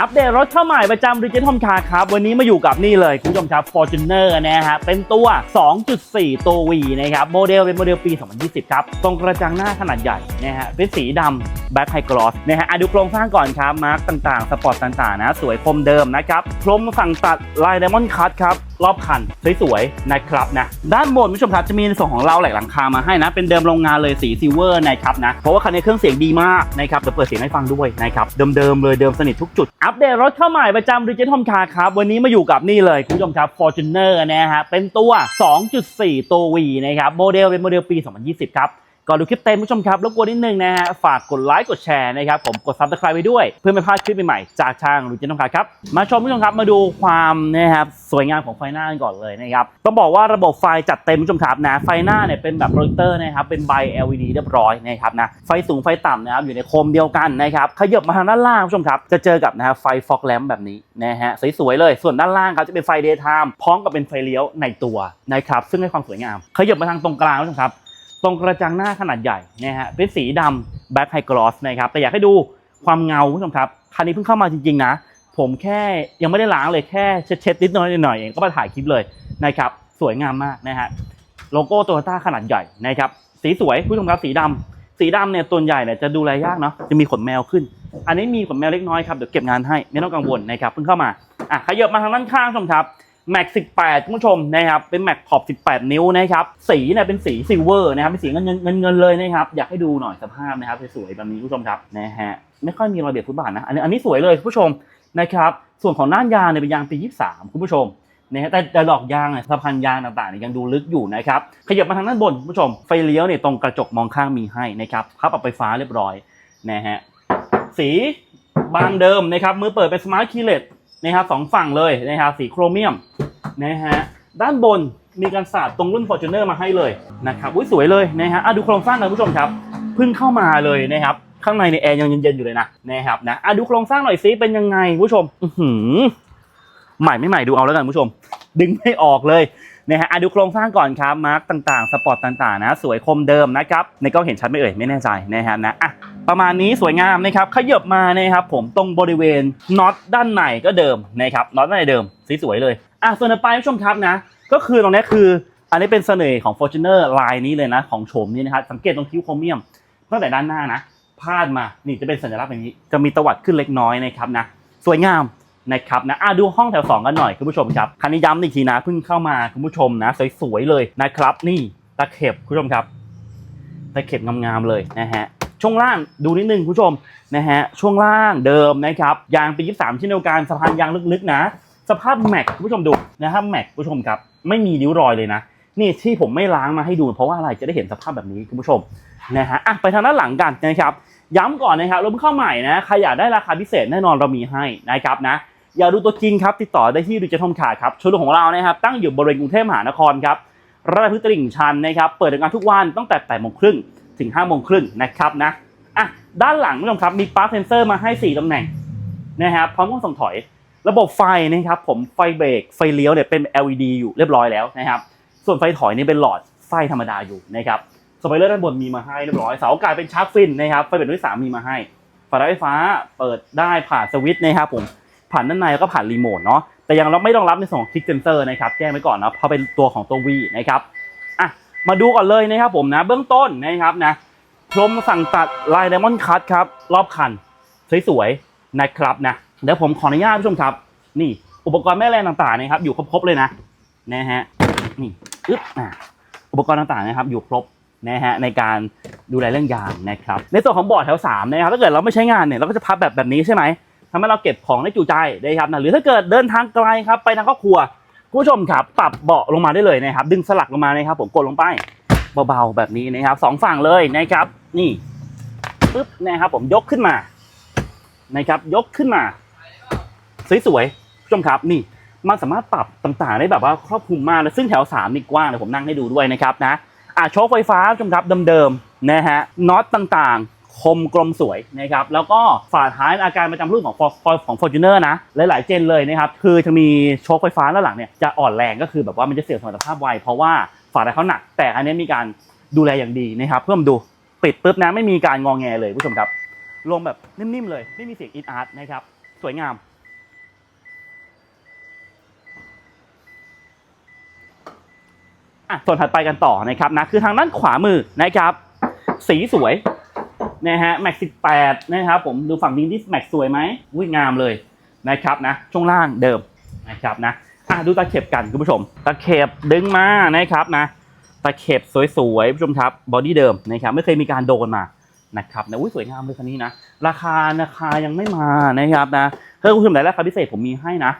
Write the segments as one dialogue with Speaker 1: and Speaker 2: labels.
Speaker 1: อัปเดตรถเข้าใหม่ประจำดิจิทอลคาครับ วันนี้มาอยู่กับนี่เลย คุณผู้ชมครับ Fortuner นะฮะ เป็นตัว 2.4 ตัว V นะครับ โมเดลเป็นโมเดลปี 2020 ครับ ตรงกระจังหน้าขนาดใหญ่นะฮะ เป็นสีดำ Black High Gloss นะฮะดูโครงสร้างก่อนครับ มาร์กต่างๆ สปอร์ตต่างๆ นะ สวยคมเดิมนะครับ พรมสั่งตัดลายไดมอนด์คัตครับ รอบคันสวยๆนะครับนะด้านบนคุณผู้ชมครับจะมีในส่วนของเราแหลกหลังคามาให้นะ เป็นเดิมโรงงานเลยสีซิลเวอร์นะครับนะเพราะว่าคันนี้เครื่องเสียงดีมากนะครับเดี๋ยวเปิดเสียงให้ฟังด้วยนะครับเดิมๆเลยเดิมสนิททุกจุด อัปเดตรถเข้าใหม่ประจำดิจิทัลคาร์ครับวันนี้มาอยู่กับนี่เลยคุณผู้ชมครับ Fortuner นะฮะเป็นตัว 2.4 ตัว V นะครับโมเดลเป็นโมเดลปี 2020 ครับ ก่อนดูคลิปเต็มผู้ชมครับรบกวนนิดนึงนะฮะฝากกดไลค์กดแชร์นะครับผมกด subscribe ไว้ด้วย เพื่อไม่พลาดคลิปใหม่ๆจากทางรูจินองคาครับมาชมผู้ชมครับมาดูความนะครับสวยงามของไฟหน้ากันก่อนเลยนะครับต้องบอกว่าระบบไฟจัดเต็มผู้ชมครับนะไฟหน้าเนี่ยเป็นแบบโปรเจคเตอร์นะครับเป็นใบ LED เรียบร้อยนะครับนะไฟสูงไฟต่ำนะครับอยู่ในโคมเดียวกันนะครับขยับมาทางด้านล่างผู้ชมครับจะเจอกับนะฮะไฟฟอกแลมแบบนี้นะฮะสวยๆเลยส่วนด้านล่างครับจะเป็นไฟ daytime พร้อมกับเป็นไฟเลี้ยวในตัวนะครับซึ่งให้ความสวยงามขยับมาทางตรงกลางผู้ชมครับ รงกระจังหน้าขนาดใหญ่นะฮะเป็นสีดำ Black High Gloss นะครับแต่อยากให้ดูความเงาคุณผู้ชมครับคันนี้เพิ่งเข้ามาจริงๆนะ ผมแค่ยังไม่ได้ล้างเลยแค่เช็ดๆนิดหน่อยหน่อยเองก็มาถ่ายคลิปเลยนะครับสวยงามมากนะฮะโลโก้โตโยต้าขนาดใหญ่นะครับสีสวยคุณผู้ชมครับสีดำสีดำเนี่ยตัวใหญ่เนี่ยจะดูแลยากเนาะจะมีขนแมวขึ้น อันนี้มีขนแมวเล็กน้อยครับเดี๋ยวเก็บงานให้ไม่ต้องกังวลนะครับเพิ่งเข้ามาอะขยับมาทางด้านข้างคุณผู้ชมครับ แม็ก18คุณผู้ชมนะครับเป็นแม็กขอบ 18 นิ้วนะครับสีเนี่ยเป็นสีซิลเวอร์นะครับเป็นสีเงินเงินเงินเลยนะครับอยากให้ดูหน่อยสภาพนะครับสวยๆแบบนี้คุณผู้ชมครับนะฮะไม่ค่อยมีรอยเบียดฟุตบาทนะอันนี้อันนี้สวยเลยคุณผู้ชมนะครับส่วนของน่านยางเนี่ยเป็นยางปี 23 คุณผู้ชมนะฮะแต่แต่ดอกยางเนี่ยสะพานยางต่างๆเนี่ยยังดูลึกอยู่นะครับขยับมาทางด้านบนคุณผู้ชมไฟเลี้ยวเนี่ยตรงกระจกมองข้างมีให้นะครับพับปรับไฟฟ้าเรียบร้อยนะฮะสีบางเดิมนะครับมือเปิดเป็นสมาร์ทคีย์เลส นะครับสองฝั่งเลยนะครับสีโครเมียมนะฮะด้านบนมีการสาดตรงรุ่น Fortuner มาให้เลยนะครับอุ้ยสวยเลยนะฮะอะดูโครงสร้างหน่อยผู้ชมครับเพิ่งเข้ามาเลยนะครับข้างในในแอร์ยังเย็นๆอยู่เลยนะนะครับนะอะดูโครงสร้างหน่อยซิเป็นยังไงผู้ชมอือหือใหม่ไม่ใหม่ดูเอาแล้วกันผู้ชม ดึงไม่ออกเลย นะฮะอะดูโครงสร้างก่อนครับมาร์กต่างๆ สปอร์ตต่างๆนะสวยคมเดิมนะครับในกล้องเห็นชัดไหมเอ่ยไม่แน่ใจนะฮะนะอะประมาณนี้สวยงามนะครับขยับมานะครับผมตรงบริเวณน็อตด้านในก็เดิมนะครับน็อตด้านในเดิมสีสวยเลยอะส่วนต่อไปผู้ชมครับนะ ก็คือตรงนี้คือ อันนี้เป็นเสน่ห์ของ Fortuner ลายนี้เลยนะของโฉมนี้นะครับสังเกตตรงคิ้วโครเมียมตั้งแต่ด้านหน้านะพาดมานี่จะเป็นสัญลักษณ์อย่างนี้จะมีตวัดขึ้นเล็กน้อยนะครับนะสวยงาม นะครับนะอะดูห้องแถวสองกันหน่อยคุณผู้ชมครับคันนี้ย้ำอีกทีนะเพิ่งเข้ามาคุณผู้ชมนะ สวยๆเลยนะครับ นี่ตะเข็บคุณผู้ชมครับตะเข็บงามๆเลยนะฮะช่วงล่างดูนิดนึงคุณผู้ชมนะฮะช่วงล่างเดิมนะครับยางปี23เช่นเดียวกันสะพานยางลึกๆนะ สภาพแม็กคุณผู้ชมดูนะครับแม็กคุณผู้ชมครับไม่มีริ้วรอยเลยนะนี่ที่ผมไม่ล้างมาให้ดู เพราะว่าอะไรจะได้เห็นสภาพแบบนี้คุณผู้ชมนะฮะอะไปทางด้านหลังกันนะครับย้ำก่อนนะครับราเพิ่งเข้าใหม่นะใครอยากได้ราคาพิเศษแน่นอนเรามีให้นะครับนะ อย่าดูตัวจริงครับ ติดต่อได้ที่ดิจิทัลขาครับโชว์รูมของเรานะครับตั้งอยู่บริเวณกรุงเทพมหานครครับราชพฤกษ์ตลิ่งชันนะครับเปิดทำการทุกวันตั้งแต่8โมงครึ่งถึง5โมงครึ่งนะครับนะอะด้านหลังคุณผู้ชมครับมีปาร์คเซนเซอร์มาให้ 4ตำแหน่งนะครับพร้อมกล้องส่งถอย ระบบไฟนะครับผมไฟเบรกไฟเลี้ยวเนี่ยเป็น LED อยู่เรียบร้อยแล้วนะครับส่วนไฟถอยนี่เป็นหลอดไฟธรรมดาอยู่นะครับสไปเลอร์ด้านบนมีมาให้เรียบร้อยเสาอากาศเป็นชาร์จฟินนะครับไฟเบรกด้วยสามมีมาให้ฝาไฟฟ้าเปิดได้ผ่านสวิตช์นะครับผม ผ่านด้านในแล้วก็ผ่านรีโมทเนาะแต่ยังเราไม่ต้องรับในส่วนของคลิกเซนเซอร์นะครับแจ้งไว้ก่อนนะเพราะเป็นตัวของตัว V นะครับอะมาดูก่อนเลยนะครับผมนะเบื้องต้นนะครับนะพรมสั่งตัดลายไดมอนด์คัตครับรอบคันสวยๆนะครับนะเดี๋ยวผมขออนุญาตผู้ชมครับ นี่อุปกรณ์แม่แรงต่างๆนะครับอยู่ครบๆเลยนะนะฮะนี่อึ๊บอะอุปกรณ์ต่างๆนะครับอยู่ครบนะฮะในการดูแลเรื่องยางนะครับในส่วนของบอร์ดแถวสามนะครับถ้าเกิดเราไม่ใช้งานเนี่ยเราก็จะพับแบบแบบนี้ใช่ไหม ทำให้เราเก็บของได้จุใจนะครับนะหรือถ้าเกิดเดินทางไกลครับไปทางครอบครัวคุณผู้ชมครับปรับเบาะลงมาได้เลยนะครับ ดึงสลักลงมานะครับ ผมกดลงไปเบาๆแบบนี้นะครับสองฝั่งเลยนะครับ นี่ปึ๊บนะครับ ผมยกขึ้นมานะครับ ยกขึ้นมาสวยๆผู้ชมครับนี่มันสามารถปรับต่างๆ ได้แบบว่าครอบคลุมมากเลยซึ่งแถว3นี่กว้างเดี๋ยวผมนั่งให้ดูด้วยนะครับนะอะโชคไฟฟ้าผู้ชมครับเดิมๆนะฮะน็อตต่างๆ คมกลมสวยนะครับแล้วก็ฝาท้ายอาการประจำรุ่นของ For- ของ Fortuner นะหลาย ๆ เจนเลยนะครับคือจะมีโชคไฟฟ้าด้านหลังเนี่ยจะอ่อนแรงก็คือแบบว่ามันจะเสื่อมสมรรถภาพไวเพราะว่าฝาท้ายเขาหนัก แต่อันนี้มีการดูแลอย่างดีนะครับเพิ่มดูปิดปุ๊บนะไม่มีการงองแงเลยผู้ชมครับลงแบบนิ่ม ๆ เลยไม่มีเสียงอินอาร์ตนะครับสวยงามอะส่วนถัดไปกันต่อนะครับนะคือทางด้านขวามือนะครับสีสวย นะฮะแม็กสิบแปดนะครับผมดูฝั่งนี้ที่แม็กสวยไหมอุ้ยงามเลยนะครับนะช่วงล่างเดิมนะครับนะอะดูตะเข็บกันคุณผู้ชม ตะเข็บดึงมานะครับนะตะเข็บสวยๆคุณผู้ชมครับบอดี้เดิมนะครับไม่เคยมีการโดนมานะครับนะอุ้ยสวยงามเลยคันนี้นะ ราคาราคายังไม่มานะครับนะถ้าคุณผู้ชมไหนราคาพิเศษผมมีให้นะ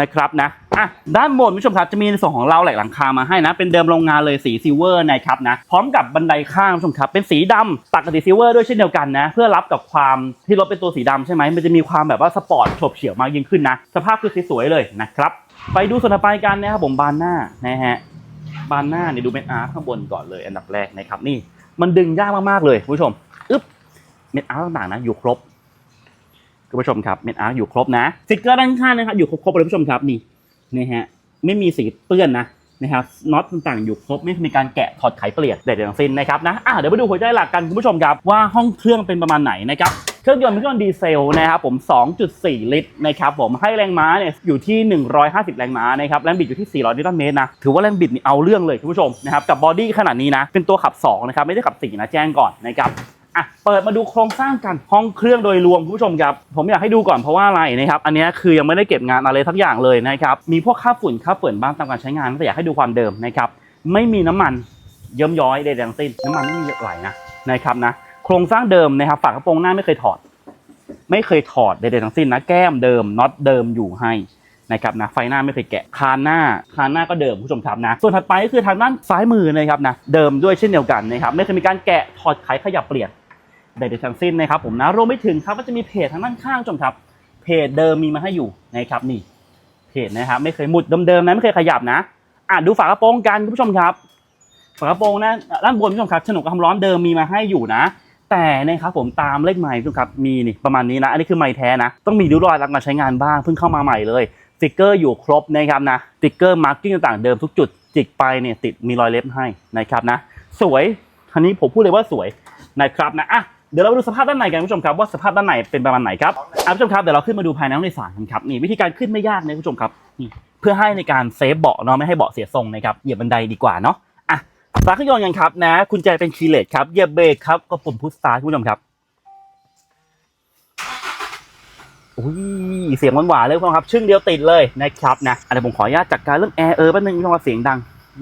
Speaker 1: นะครับนะ อะด้านบนคุณผู้ชมครับจะมีในส่วนของเราแหลกหลังคามาให้นะ เป็นเดิมโรงงานเลยสีซิลเวอร์นะครับนะพร้อมกับบันไดข้างคุณผู้ชมครับเป็นสีดำตัดกับสีซิลเวอร์ด้วยเช่นเดียวกันนะเพื่อรับกับความที่รถเป็นตัวสีดำใช่ไหมมันจะมีความแบบว่าสปอร์ตโฉบเฉี่ยวมากยิ่งขึ้นนะสภาพคือสวยๆเลยนะครับไปดูส่วนต่อไปกันนะครับผมบานหน้านะฮะบานหน้าเนี่ยดูเป็นอาร์ข้างบนก่อนเลย อันดับแรกนะครับนี่มันดึงยากมากๆเลยคุณผู้ชมอึ๊บเม็ดอาร์ต่างๆนะอยู่ครบคุณผู้ชมครับเม็ดอาร์อยู่ครบนะสติกเกอร์ด้านข้างนะครับอยู่ครบๆเลยคุณผู้ชมครับนี่ นะฮะไม่มีสีเปื้อนนะนะครับน็อตต่างๆอยู่ครบไม่มีการแกะถอดไขเปลี่ยนใดๆทั้งสิ้นนะครับนะอะเดี๋ยวไปดูหัวใจหลักกันคุณผู้ชมครับว่าห้องเครื่องเป็นประมาณไหนนะครับเครื่องยนต์เป็นเครื่องดีเซลนะครับผม 2.4 ลิตรนะครับผมให้แรงม้าเนี่ยอยู่ที่ 150 แรงม้านะครับแรงบิดอยู่ที่ 400 นิวตันเมตรนะถือว่าแรงบิดนี่เอาเรื่องเลยคุณผู้ชมนะครับกับบอดี้ขนาดนี้นะเป็นตัวขับสองนะครับไม่ได้ขับสี่นะแจ้งก่อนนะครับ อะเปิดมาดูโครงสร้างกันห้องเครื่องโดยรวมคุณผู้ชมครับ ผมอยากให้ดูก่อนเพราะว่าอะไรนะครับ อันนี้คือยังไม่ได้เก็บงานอะไรทั้งอย่างเลยนะครับ มีพวกค่าฝุ่นค่าเปิ่นบ้างตามการใช้งานแต่อยากให้ดูความเดิมนะครับ ไม่มีน้ำมันเยิ้มย้อยใดๆทั้งสิ้นน้ำมันไม่มีไหลนะนะครับนะ โครงสร้างเดิมนะครับฝากระโปรงหน้าไม่เคยถอด ไม่เคยถอดใดๆทั้งสิ้นนะแก้มเดิมน็อตเดิมอยู่ให้นะครับนะไฟหน้าไม่เคยแกะคานหน้าคานหน้าก็เดิมผู้ชมครับนะ ส่วนถัดไปก็คือทางด้านซ้ายมือนะครับนะเดิมด้วยเช่นเดียวกันนะครับไม่เคยมีการแกะถอดไขขยับเปลี่ยน ใดๆทั้งสิ้นนะครับผมนะรวมไปถึงครับก็จะมีเพจทางด้านข้างผู้ชมครับเพจเดิมมีมาให้อยู่นะครับนี่เพจนะครับไม่เคยหมุดเดิมๆนะไม่เคยขยับนะอะดูฝากระโปรงกันคุณผู้ชมครับฝากระโปรงนะด้านบนคุณผู้ชมครับฉนวนกับความร้อนเดิมมีมาให้อยู่นะ แต่นะครับผมตามเลขไม้คุณผู้ชมครับมีนี่ประมาณนี้นะ อันนี้คือไม้แท้นะ ต้องมีริ้วรอยรับการใช้งานบ้างเพิ่งเข้ามาใหม่เลยสติกเกอร์อยู่ครบนะครับนะสติกเกอร์มาร์กิ้งต่างๆเดิมทุกจุดจิกไปเนี่ยติดมีรอยเล็บให้นะครับนะ สวยคันนี้ผมพูดเลยว่าสวยนะครับนะอะ เดี๋ยวเราไปดูสภาพด้านในกันคุณผู้ชมครับว่าสภาพด้านในเป็นประมาณไหนครับอะคุณผู้ชมครับเดี๋ยวเราขึ้นมาดูภายในห้องโดยสารกันครับนี่วิธีการขึ้นไม่ยากนะคุณผู้ชมครับนี่เพื่อให้ในการเซฟเบาะเนาะไม่ให้เบาะเสียทรงนะครับเหยียบบันไดดีกว่าเนาะอะสตาร์ทเครื่องยนต์กันครับนะคุณแจเป็นคีย์เลสครับเหยียบเบรกครับก็ปุ่มพุชสตาร์ทคุณผู้ชมครับอุ้ยเสียงหวานๆเลยคุณผู้ชมครับชึ่งเดียวติดเลยนะครับนะอันนี้ผมขออนุญาตจัดการเรื่องแอร์เออแป๊บนึงคุณผู้ชมครับเสียงดัง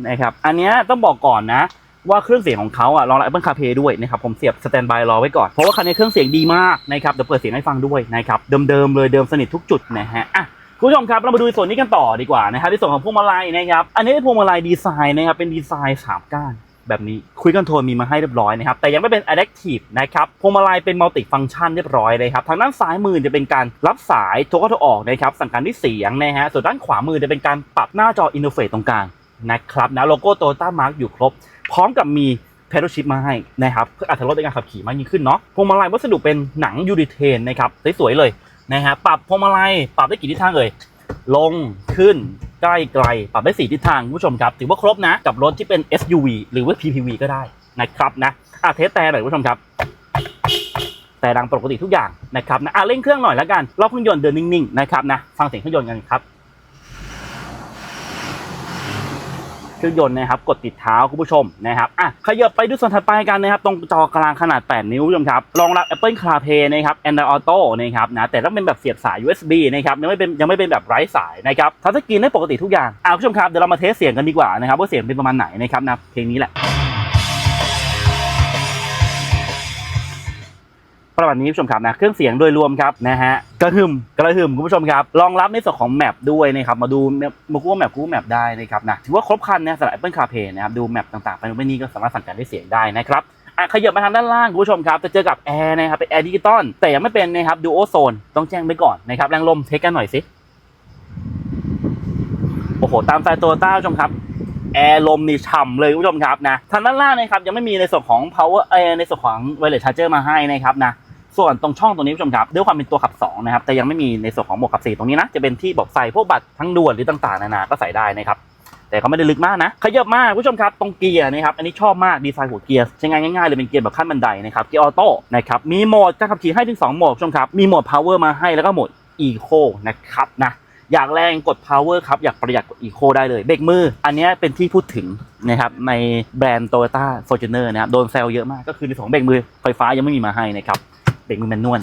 Speaker 1: นะครับอันนี้ต้องบอกก่อนนะ ว่าเครื่องเสียงของเขาอะรองรับ Apple CarPlay ด้วยนะครับผมเสียบสแตนบายรอไว้ก่อน เพราะว่าคันนี้เครื่องเสียงดีมากนะครับเดี๋ยวเปิดเสียงให้ฟังด้วยนะครับเดิมๆเลยเดิมสนิททุกจุดนะฮะอะคุณผู้ชมครับเรามาดูส่วนนี้กันต่อดีกว่านะครับในส่วนของพวงมาลัยนะครับอันนี้เป็นพวงมาลัยดีไซน์นะครับเป็นดีไซน์สามก้านแบบนี้คุยกันโทนมีมาให้เรียบร้อยนะครับแต่ยังไม่เป็น adaptive นะครับพวงมาลัยเป็นมัลติฟัง c t ชันเรียบร้อยเลยครับทางด้านซ้ายมือจะเป็นการรับสายโทรเข้าโทรออกนะครับสั่งการด้วยเสียงนะฮะส่วนด้านขวามือจะเป็นการปรับหน้าจออินเทอร์เฟซตรงกลาง นะครับนะโลโก้โตโยต้ามาร์กอยู่ครบ พร้อมกับมีเพด l ชิพมาให้นะครับเพื่ออัตรถรสในการขับขี่มากยิ่งขึ้นเนาะพวงมาลัยวัสดุเป็นหนังยูริเทนนะครับสวยๆเลยนะฮะปรับพวงมาลัยปรับได้กี่ทิศทางเอ่ยลงขึ้นใกล้ไกลปรับได้สี่ทิศทางคุณผู้ชมครับ ถือว่าครบนะ กับรถที่เป็น SUV หรือว่า PPV ก็ได้นะครับนะอะเทสแต่หน่อยคุณผู้ชมครับ แต่ดังปกติทุกอย่างนะครับนะอะเร่งเครื่องหน่อยแล้วกันรอบเครื่องยนต์เดินนิ่งๆนะครับนะฟังเสียงเครื่องยนต์กันครับ เครื่องยนต์นะครับกดติดเท้าคุณผู้ชมนะครับอะขยับไปดูส่วนถัดไปกันนะครับตรงจอกลางขนาด 8 นิ้วคุณผู้ชมครับรองรับ Apple CarPlay นะครับ Android Auto นะครับนะแต่ต้องเป็นแบบเสียบสาย USB นะครับยังไม่เป็นยังไม่เป็นแบบไร้สายนะครับทัชสกรีนได้ปกติทุกอย่างอะคุณผู้ชมครับเดี๋ยวเรามาเทสเสียงกันดีกว่านะครับว่าเสียงเป็นประมาณไหนนะครับนะเพลงนี้แหละ ประมาณนี้คุณผู้ชมครับนะเครื่องเสียงโดยรวมครับนะฮะกระหึ่มกระหึ่มคุณผู้ชมครับรองรับในส่วนของแมปด้วยนะครับมาดูมากู้แมปกู้แมปได้นะครับนะถือว่าครบครันนะสำหรับ Apple CarPlay นะครับดูแมปต่างๆไปนู่นไปนี่ก็สามารถสั่งการด้วยเสียงได้นะครับอะขยับมาทางด้านล่างคุณผู้ชมครับจะเจอกับแอร์นะครับเป็นแอร์ดิจิตอลแต่ยังไม่เป็นนะครับดูโอโซนต้องแจ้งไปก่อนนะครับแรงลมเทคกันหน่อยสิโอ้โหตามสายโตโยต้าคุณผู้ชมครับ แอร์ลมนี่ฉ่ำเลยคุณผู้ชมครับนะทางด้านล่างนะครับยังไม่มีในส่วนของ power เอในส่วนของ wireless charger มาให้นะครับนะส่วนตรงช่องตรงนี้คุณผู้ชมครับด้วยความเป็นตัวขับ2นะครับแต่ยังไม่มีในส่วนของหมวกขับ 4 ตรงนี้นะจะเป็นที่บอกใส่พวกบัตรทั้งด่วนหรือต่างๆนานาก็ใส่ได้นะครับแต่เขาไม่ได้ลึกมากนะขยับมากคุณผู้ชมครับตรงเกียร์นะครับอันนี้ชอบมากดีไซน์หัวเกียร์ใช้งานง่ายๆเลยเป็นเกียร์แบบขั้นบันไดนะครับเกียร์ออโต้นะครับมีโหมดการขับขี่ให้ถึง2โหมดคุณผู้ชมครับมีโหมด power มาให้แล้วก็โหมด Eco นะครับนะ อยากแรงกด power ครับ อยากประหยัดกด Eco ได้เลย เบรกมือ อันนี้เป็นที่พูดถึงนะครับในแบรนด์ Toyota Fortuner นะครับโดนแซวเยอะมากก็คือในสองเบรกมือไฟฟ้ายังไม่มีมาให้นะครับเบรกมือแมนนวล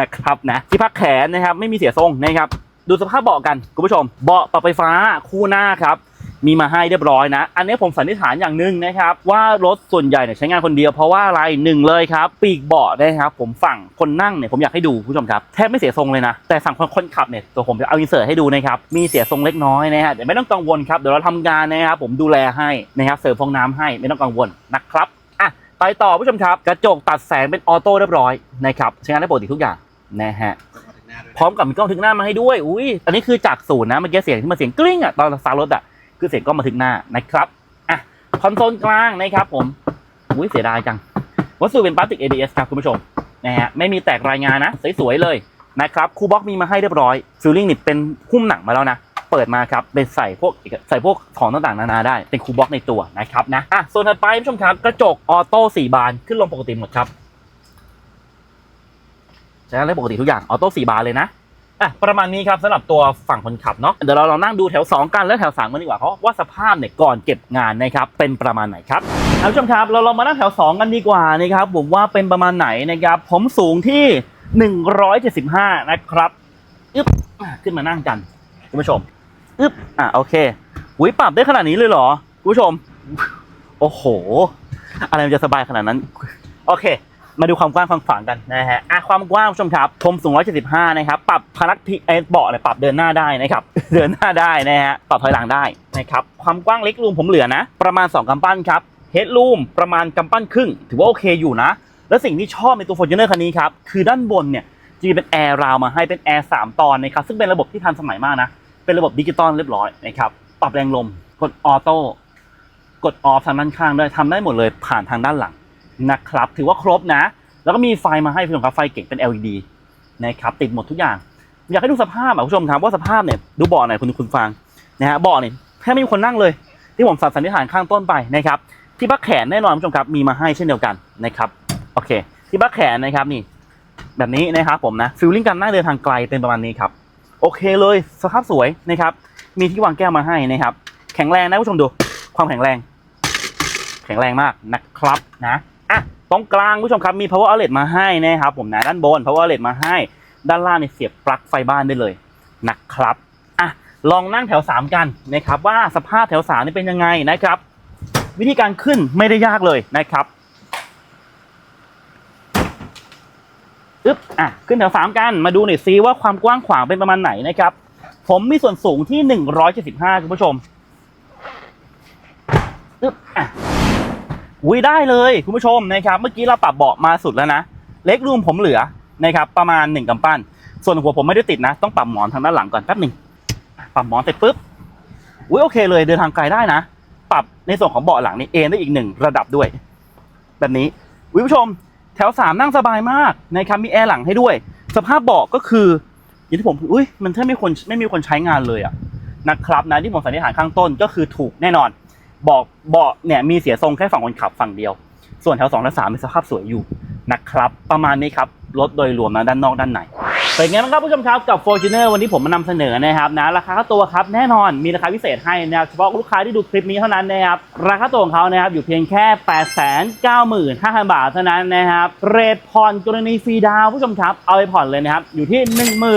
Speaker 1: นะครับนะที่พักแขนนะครับไม่มีเสียทรงนะครับดูสภาพเบาะกันคุณผู้ชมเบาะปรับไฟฟ้าคู่หน้าครับ มีมาให้เรียบร้อยนะ อันนี้ผมสันนิษฐานอย่างหนึ่งนะครับ ว่ารถส่วนใหญ่เนี่ยใช้งานคนเดียวเพราะว่าอะไรหนึ่งเลยครับ ปีกเบาะนะครับผมฝั่งคนนั่งเนี่ยผมอยากให้ดูคุณผู้ชมครับแทบไม่เสียทรงเลยนะ แต่ฝั่งคนคนขับเนี่ยตัวผมจะเอาอินเสิร์ตให้ดูนะครับมีเสียทรงเล็กน้อยนะฮะแต่ไม่ต้องกังวลครับเดี๋ยวเราทำงานนะครับผมดูแลให้นะครับเสิร์ฟฟองน้ำให้ไม่ต้องกังวลนะครับอะไปต่อผู้ชมครับ กระจกตัดแสงเป็นออโต้เรียบร้อยนะครับใช้งานได้ปกติทุกอย่างนะฮะพร้อมกับมีกล้องทึกหน้ามาให้ด้วยอุ้ยอันนี้คือจากศูนย์นะเมื่อกี้เสียงที่มาเสียงกริ้งอะตอนสตาร์ทรถอะ คือเสียงกล้องมาทึกหน้านะครับอะคอนโซลกลางนะครับผมอุ้ยเสียดายจัง วัสดุเป็นพลาสติก ABS ครับคุณผู้ชมนะฮะไม่มีแตกรายงานนะ สวยๆเลยนะครับคูลบ็อกมีมาให้เรียบร้อยฟิลลิ่งนี่เป็นหุ้มหนังมาแล้วนะเปิดมาครับเป็นใส่พวกใส่พวกของต่างๆนานาได้เป็นคูลบ็อกในตัวนะครับนะอะส่วนถัดไปผู้ชมครับกระจกออโต้สี่บานขึ้นลงปกติหมดครับใช้ได้ปกติทุกอย่างออโต้สี่บานเลยนะ อะประมาณนี้ครับสำหรับตัวฝั่งคนขับเนาะเดี๋ยวเราลองนั่งดูแถว 2 กันแล้วแถว3กันดีกว่าเพราะว่าสภาพเนี่ยก่อนเก็บงานนะครับเป็นประมาณไหนครับท่านผู้ชมครับเราลองมานั่งแถว 2 กันดีกว่านะครับผมว่าเป็นประมาณไหนนะครับผมสูงที่ 175 นะครับอึ๊บขึ้นมานั่งกันคุณผู้ชมอึ๊บอะโอเคหุยปรับได้ขนาดนี้เลยเหรอคุณผู้ชม โอ้โห อะไรมันจะสบายขนาดนั้น โอเค มาดูความกว้างความฝังกันนะฮะอะความกว้างผู้ชมครับผมสูง 175 นะครับ ปรับพนักพิเอสเบาะเนี่ยปรับเดินหน้าได้นะครับ เดินหน้าได้นะฮะ ปรับถอยหลังได้นะครับ ความกว้างเล็กรูมผมเหลือนะ ประมาณ 2กำปั้นครับเฮดรูมประมาณกำปั้นครึ่ง ถือว่าโอเคอยู่นะ แล้วสิ่งที่ชอบในตัว Fortuner คันนี้ครับ คือด้านบนเนี่ยจะมีเป็นแอร์ราวมาให้เป็นแอร์3ตอนนะครับ ซึ่งเป็นระบบที่ทันสมัยมากนะ เป็นระบบดิจิตอลเรียบร้อยนะครับ ปรับแรงลม กดออโต้ กดออฟทางด้านข้างด้วยทำได้หมดเลยผ่านทางด้านหลัง นะครับ ถือว่าครบนะ แล้วก็มีไฟมาให้ผู้ชมครับไฟเก่งเป็น LED นะครับติดหมดทุกอย่าง อยากให้ดูสภาพอะคุณผู้ชมครับว่าสภาพเนี่ยดูเบาะหน่อยคุณคุณฟังนะฮะเบาะเนี่ยแทบไม่มีคนนั่งเลย ที่ผมสันนิษฐานข้างต้นไปนะครับที่พักแขนแน่นอนคุณผู้ชมครับมีมาให้เช่นเดียวกันนะครับโอเค ที่พักแขนนะครับนี่ แบบนี้นะครับผมนะฟิลลิ่งการนั่งเดินทางไกลเป็นประมาณนี้ครับโอเคเลยสภาพสวยนะครับมีที่วางแก้วมาให้นะครับ แข็งแรงนะผู้ชมดู ความแข็งแรง แข็งแรงมากนะครับนะ อะตรงกลางผู้ชมครับมี power outlet มาให้นะครับผมนะด้านบน power outlet มาให้ ด้านล่างเนี่ยเสียบปลั๊กไฟบ้านได้เลยนะครับอะลองนั่งแถว 3 กันนะครับว่าสภาพแถว3นี่เป็นยังไงนะครับ วิธีการขึ้นไม่ได้ยากเลยนะครับอึ๊บอะขึ้นแถว 3 กันมาดูหน่อยซิว่าความกว้างขวางเป็นประมาณไหนนะครับ ผมมีส่วนสูงที่ 175คุณผู้ชมอึ๊บอะ อุ้ยได้เลยคุณผู้ชมนะครับ เมื่อกี้เราปรับเบาะมาสุดแล้วนะ เล็กรูมผมเหลือนะครับประมาณหนึ่งกำปั้น ส่วนหัวผมไม่ได้ติดนะ ต้องปรับหมอนทางด้านหลังก่อนแป๊บหนึ่งปรับหมอนเสร็จปุ๊บอุ้ยโอเคเลยเดินทางไกลได้นะ ปรับในส่วนของเบาะหลังนี่เอนได้อีกหนึ่งระดับด้วย แบบนี้อุ้ยผู้ชม แถวสามนั่งสบายมากนะครับมีแอร์หลังให้ด้วย สภาพเบาะก็คืออย่างที่ผมอุ้ยมันแทบไม่คนไม่มีคนใช้งานเลยอะนะครับนะที่ผมสันนิษฐานข้างต้นก็คือถูกแน่นอน บอกเบาะเนี่ยมีเสียทรงแค่ฝั่งคนขับฝั่งเดียว ส่วนแถว2และ3มีสภาพสวยอยู่นะครับ ประมาณนี้ครับรถโดยรวมนะด้านนอกด้านใน เป็นไงบ้างครับผู้ชมครับกับ Fortuner วันนี้ผมมานำเสนอนะครับนะราคาค่าตัวครับแน่นอนมีราคาพิเศษให้นะครับเฉพาะลูกค้าที่ดูคลิปนี้เท่านั้นนะครับราคาตัวของเขานะครับอยู่เพียงแค่ 895,000 บาทเท่านั้นนะครับเรทผ่อนกรณีฟรีดาวผู้ชมครับเอาไปผ่อนเลยนะครับอยู่ที่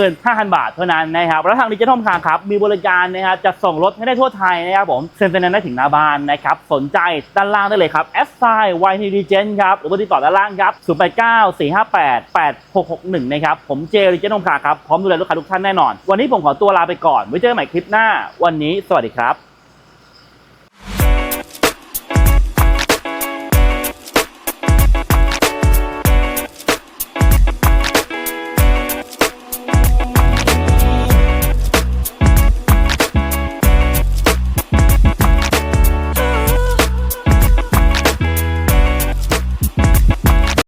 Speaker 1: 15,000 บาทเท่านั้นนะครับแล้วทางดิจิทัลคาร์ครับมีบริการนะครับจะส่งรถให้ได้ทั่วไทยนะครับผมเซ็นเซ็นได้ถึงหน้าบ้านนะครับสนใจด้านล่างได้เลยครับแอสไซน์ไวทีดีเจนครับหรือว่าติดต่อด้านล่างครับ089 458 8661นะครับผมเจดิจิทัลคาครับ พร้อมดูแลลูกค้าทุกท่านแน่นอน วันนี้ผมขอตัวลาไปก่อน ไว้เจอกันใหม่คลิปหน้า วันนี้สวัสดีครับ